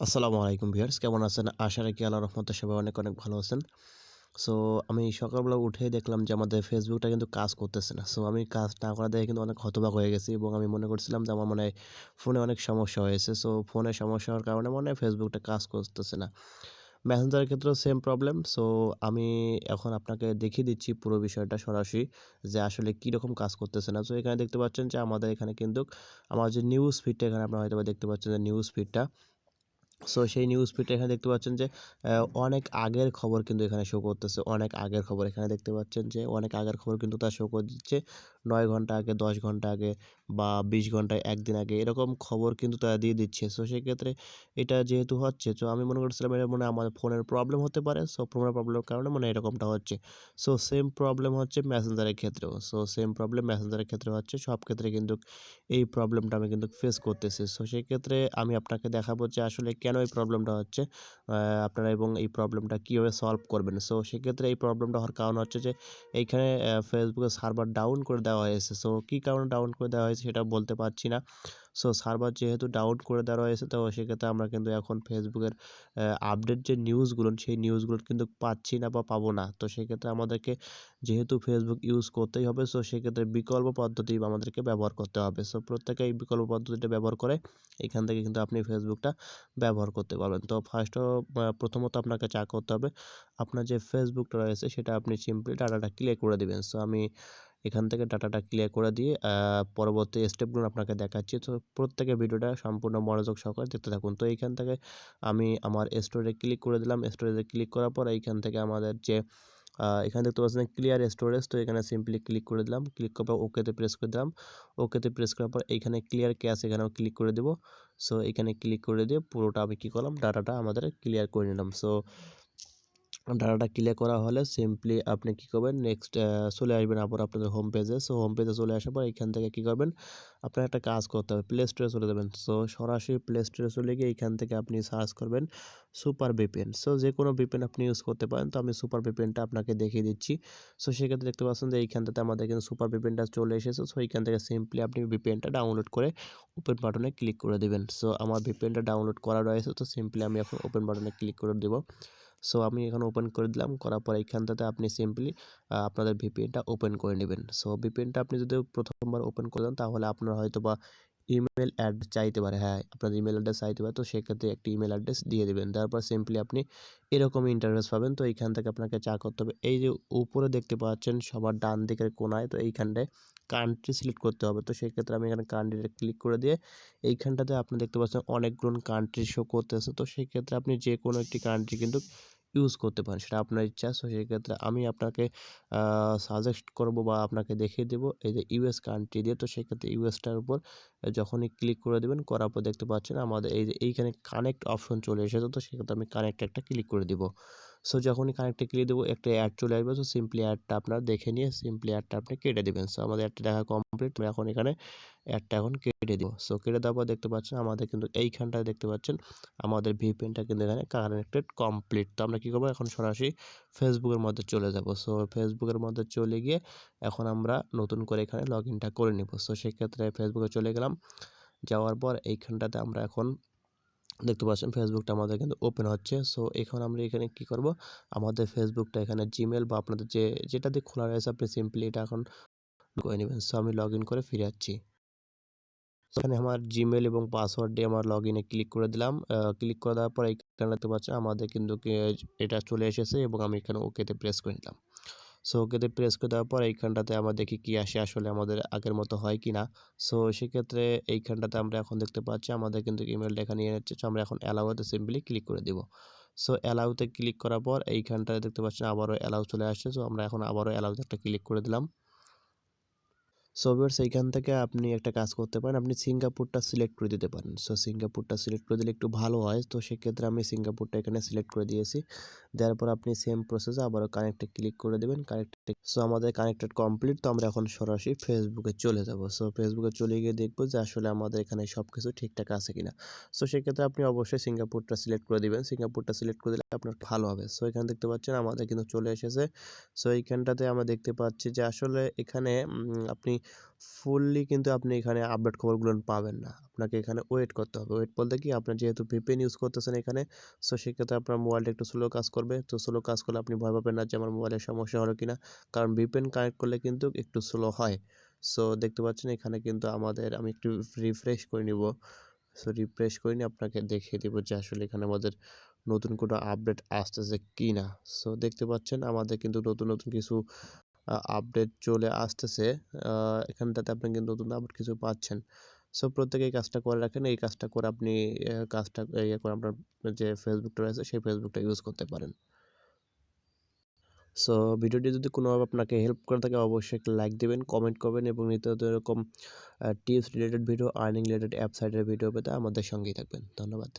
আসসালামু আলাইকুম ভিউয়ার্স, কেমন আছেন? আশা রাখি আল্লাহর রহমতে সবাই অনেক অনেক ভালো আছেন। সো আমি সকালবেলা উঠেই দেখলাম যে আমাদের ফেসবুকটা কিন্তু কাজ করতেছে না। সো আমি কাজ না করা দেখে কিন্তু অনেক হতবাক হয়ে গেছি এবং আমি মনে করছিলাম যে আমার মনে হয় ফোনে অনেক সমস্যা হয়েছে। সো ফোনে সমস্যা হওয়ার কারণে মনে হয় ফেসবুকটা কাজ করতেছে না। মেসেঞ্জারের ক্ষেত্রেও সেম প্রবলেম সো আমি এখন আপনাকে দেখিয়ে দিচ্ছি পুরো বিষয়টা সরাসরি যে আসলে কীরকম কাজ করতেছে না। সো এখানে দেখতে পাচ্ছেন যে আমাদের এখানে কিন্তু আমার যে নিউজ ফিডটা এখানে আপনারা হয়তো দেখতে পাচ্ছেন যে নিউজ ফিডটা সো সেই নিউজ ফিডটা এখানে দেখতে পাচ্ছেন যে অনেক আগের খবর কিন্তু এখানে শো করতেছে। অনেক আগের খবর এখানে দেখতে পাচ্ছেন যে, অনেক আগের খবর কিন্তু তার শো করে দিচ্ছে। নয় ঘণ্টা আগে, দশ ঘণ্টা আগে বা বিশ ঘন্টায় একদিন আগে এরকম খবর কিন্তু তারা দিয়ে দিচ্ছে। সো সেক্ষেত্রে এটা যেহেতু হচ্ছে, তো আমি মনে করছিলাম এটা মনে আমাদের ফোনের প্রবলেম হতে পারে। সো ফোনের প্রবলেমের কারণে মানে এরকমটা হচ্ছে। সো সেম প্রবলেম হচ্ছে ম্যাসেঞ্জারের ক্ষেত্রেও। সো সেম প্রবলেম ম্যাসেঞ্জারের ক্ষেত্রে হচ্ছে সব ক্ষেত্রে কিন্তু এই প্রবলেমটা আমি কিন্তু ফেস করতেছি। সো সেক্ষেত্রে আমি আপনাকে দেখাবো যে আসলে কেন এই প্রবলেমটা হচ্ছে? আপনারা এবং এই প্রবলেমটা কীভাবে সলভ করবেন? সো সেক্ষেত্রে এই প্রবলেমটা হওয়ার কারণ হচ্ছে যে, এইখানে ফেসবুকে সার্ভার ডাউন করে দেওয়া হয়েছে। সো কী কারণে ডাউন করে দেওয়া হয়েছে সেটা বলতে পারছি না। সো সার্ভার যেহেতু ডাউন করে দেওয়া হয়েছে তো সেক্ষেত্রে আমরা কিন্তু এখন ফেসবুকের আপডেট যে নিউজগুলো সেই নিউজগুলো কিন্তু পাচ্ছি না বা পাবো না। তো সেক্ষেত্রে আমাদেরকে যেহেতু ফেসবুক ইউজ করতেই হবে সো সেক্ষেত্রে বিকল্প পদ্ধতি আমাদেরকে ব্যবহার করতে হবে। সো প্রত্যেকে এই বিকল্প পদ্ধতিটা ব্যবহার করে এখান থেকে কিন্তু আপনি ফেসবুকটা ব্যবহার করতে পারবেন। তো ফার্স্ট প্রথমত আপনাকে চা করতে হবে, আপনার যে ফেসবুকটা রয়েছে, সেটা আপনি সিম্পলি ডাটাটা ক্লিয়ার করে দেবেন। সো আমি এখান থেকে ডাটাটা ক্লিয়ার করে দিয়ে পরবর্তী স্টেপগুলো আপনাকে দেখাচ্ছি। তো প্রত্যেকের ভিডিওটা সম্পূর্ণ মনোযোগ সহকারে দেখতে থাকুন। তো এইখান থেকে আমি আমার স্টোরে ক্লিক করে দিলাম। স্টোরেজে ক্লিক করার পর এইখান থেকে আমাদের যে এখানে দেখতে পাচ্ছেন ক্লিয়ার স্টোরেজ তো এখানে সিম্পলি ক্লিক করে দিলাম। ক্লিক করার পর ওকেতে প্রেস করে দিলাম। ওকেতে প্রেস করার পর এইখানে ক্লিয়ার ক্যাশ এখানেও ক্লিক করে দেবো। সো এখানে ক্লিক করে দিয়ে পুরোটা আমি কী করলাম? ডাটাটা আমাদের ক্লিয়ার করে নিলাম। সো ডাটাটা ক্লিয়ার করা হলে সিম্পলি আপনি কী করবেন? নেক্সট চলে আসবেন আবার আপনাদের হোম পেজে সো হোম পেজে চলে আসার পর এখান থেকে কী করবেন? আপনার একটা কাজ করতে হবে প্লে স্টোরে চলে যাবেন। সো সরাসরি প্লে স্টোরে চলে গিয়ে এখান থেকে আপনি সার্চ করবেন সুপার বিপেন সো যে কোনো বিপেন আপনি ইউজ করতে পারেন। তো আমি সুপার বিপেনটা আপনাকে দেখিয়ে দিচ্ছি। সো সেক্ষেত্রে দেখতে পাচ্ছেন যে এইখানটাতে আমাদের কিন্তু সুপার বিপেনটা চলে এসেছে। সো এইখান থেকে সিম্পলি আপনি বিপেনটা ডাউনলোড করে ওপেন বাটনে ক্লিক করে দেবেন। সো আমার বিপেনটা ডাউনলোড করা রয়েছে। তো সিম্পলি আমি এখন ওপেন বাটনে ক্লিক করে দেবো। সো আমি এখানে ওপেন করে দিলাম। করার পর এইখানটাতে আপনি সিম্পলি আপনাদের ভিপিএনটা ওপেন করে নেবেন। সো ভিপিএনটা আপনি যদি প্রথমবার ওপেন করে দেন, তাহলে আপনার হয়তো বা ইমেল অ্যাড্রেস চাইতে পারে। হ্যাঁ আপনার ইমেল অ্যাড্রেস চাইতে পারে। তো সেক্ষেত্রে একটি ইমেল অ্যাড্রেস দিয়ে দেবেন। তারপর সিম্পলি আপনি এরকম ইন্টারভেস পাবেন। তো এইখান থেকে আপনাকে চা করতে হবে, এই যে উপরে দেখতে পাচ্ছেন সবার ডান দিকের কোনায়, তো এইখানটায় কান্ট্রি সিলেক্ট করতে হবে। তো সেক্ষেত্রে আমি এখানে কান্ট্রিটা ক্লিক করে দিয়ে এইখানটাতে আপনি দেখতে পাচ্ছেন অনেকগুলো কান্ট্রি শো করতেছে। তো সেক্ষেত্রে আপনি যে কোনো একটি কান্ট্রি কিন্তু ইউজ করতে পারেন। সেটা আপনার ইচ্ছা। সো সেক্ষেত্রে আমি আপনাকে সাজেস্ট করব বা আপনাকে দেখিয়ে দেবো এই যে ইউএস কান্ট্রি দিয়ে। তো সেক্ষেত্রে ইউএসটার উপর যখনই ক্লিক করে দেবেন, করার পর দেখতে পাচ্ছেন আমাদের এই যে এইখানে কানেক্ট অপশন চলে এসেছে। তো সেক্ষেত্রে আমি কানেক্ট একটা ক্লিক করে দিব। সো যখনই কানেক্টে ক্লিক দেবো, একটা অ্যাড চলে আসবে। সো সিম্পলি অ্যাডটা আপনার দেখে নিয়ে সিম্পলি অ্যাডটা আপনি কেটে দেবেন। সো আমাদের অ্যাডটা দেখা কমপ্লিট আমি এখন এখানে অ্যাডটা এখন কেটে দিব। সো কেটে দেওয়ার পর দেখতে পাচ্ছেন, আমাদের কিন্তু এইখানটায় দেখতে পাচ্ছেন, আমাদের ভিপিএনটা কিন্তু এখানে কানেক্টেড কমপ্লিট তো আমরা কী করব? এখন সরাসরি ফেসবুকের মধ্যে চলে যাব। সো ফেসবুকের মধ্যে চলে গিয়ে এখন আমরা নতুন করে এখানে লগ ইনটা করে নিব। সো সেক্ষেত্রে ফেসবুকে চলে গেলাম। যাওয়ার পর এইখানটাতে আমরা এখন দেখতে পাচ্ছেন ফেসবুকটা আমাদের কিন্তু ওপেন হচ্ছে। সো এখন আমরা এখানে কি করব? আমাদের ফেসবুকটা এখানে জিমেল বা আপনাদের যে, যেটা দিয়ে খোলা রয়েছে, আপনি সিম্পলি এটা এখন করে নেবেন। সো আমি লগ করে ফিরে যাচ্ছি এখানে আমার জিমেল এবং পাসওয়ার্ড দিয়ে আমার লগ ইনে ক্লিক করে দিলাম। ক্লিক করে দেওয়ার পর এখানে দেখতে পাচ্ছেন আমাদের কিন্তু এটা চলে এসেছে এবং আমি এখানে ওকেতে প্রেস করে নিলাম। সো ওকেতে প্রেস করে দেওয়ার পর এইখানটাতে আমরা দেখি কি আসে, আসলে আমাদের আগের মতো হয় কি না সো সেক্ষেত্রে এইখানটাতে আমরা এখন দেখতে পাচ্ছি, আমাদের কিন্তু ইমেলটা এখানে নিয়ে যাচ্ছে। আমরা এখন অ্যালাউতে সিম্পলি ক্লিক করে দিব। সো অ্যালাউতে ক্লিক করার পর এইখানটাতে দেখতে পাচ্ছি আবারও অ্যালাউ চলে আসছে। সো আমরা এখন আবারও অ্যালাউতে একটা ক্লিক করে দিলাম। সো ভিউয়ার্স এইখান থেকে আপনি একটা কাজ করতে পারেন। আপনি সিঙ্গাপুরটা সিলেক্ট করে দিতে পারেন। সো সিঙ্গাপুরটা সিলেক্ট করে দিলে একটু ভালো হয়। তো সেক্ষেত্রে আমি সিঙ্গাপুরটা এখানে সিলেক্ট করে দিয়েছি। দেওয়ার পর আপনি সেম প্রসেসে আবারও কানেক্টে ক্লিক করে দেবেন। কানেক্টে সো আমাদের কানেক্টেড কমপ্লিট তো আমরা এখন সরাসরি ফেসবুকে চলে যাব। সো ফেসবুকে চলে গিয়ে দেখব যে আসলে আমাদের এখানে সব কিছু ঠিকঠাক আছে কিনা। সো সেক্ষেত্রে আপনি অবশ্যই সিঙ্গাপুরটা সিলেক্ট করে দিবেন। সিঙ্গাপুরটা সিলেক্ট করে দিলে আপনার ভালো হবে। সো এখানে দেখতে পাচ্ছেন আমাদের কিন্তু চলে এসেছে। সো এইখানটাতে আমরা দেখতে পাচ্ছি যে আসলে এখানে আপনি ফুললি কিন্তু আপনি এখানে আপডেট খবরগুলো পাবেন না। আপনাকে এখানে ওয়েট করতে হবে। ওয়েট বলতে কি আপনার যেহেতু ভিপিএন ইউজ করতেছেন এখানে সো সেক্ষেত্রে আপনার মোবাইলটা একটু স্লো কাজ করবে। তো স্লো কাজ করলে আপনি ভয় পাবেন না যে আমার মোবাইলের সমস্যা হলো কিনা। কারণ ভিপিএন কানেক্ট করলে কিন্তু একটু স্লো হয়। সো দেখতে পাচ্ছেন এখানে কিন্তু আমাদের, আমি একটু রিফ্রেশ করে নিব। সো রিফ্রেশ করে নিয়ে আপনাকে দেখিয়ে দেবো যে আসলে এখানে আমাদের নতুন কোনো আপডেট আসতেছে কি না সো দেখতে পাচ্ছেন আমাদের কিন্তু নতুন নতুন কিছু আপডেট চলে আসতেছে। এখানটাতে আপনি কিন্তু নতুন আপডেট কিছু পাচ্ছেন। সো প্রত্যেকে এই কাজটা করে রাখেন। এই কাজটা করে আপনি কাজটা ইয়ে করে আপনার যে ফেসবুকটা রয়েছে, সেই ফেসবুকটা ইউজ করতে পারেন। সো ভিডিওটি যদি কোনোভাবে আপনাকে হেল্প করে থাকে, অবশ্যই একটা লাইক দেবেন কমেন্ট করবেন এবং নিত্য এরকম tips related video earning related app সাইটের ভিডিও পেতে আমাদের সঙ্গেই থাকবেন। ধন্যবাদ।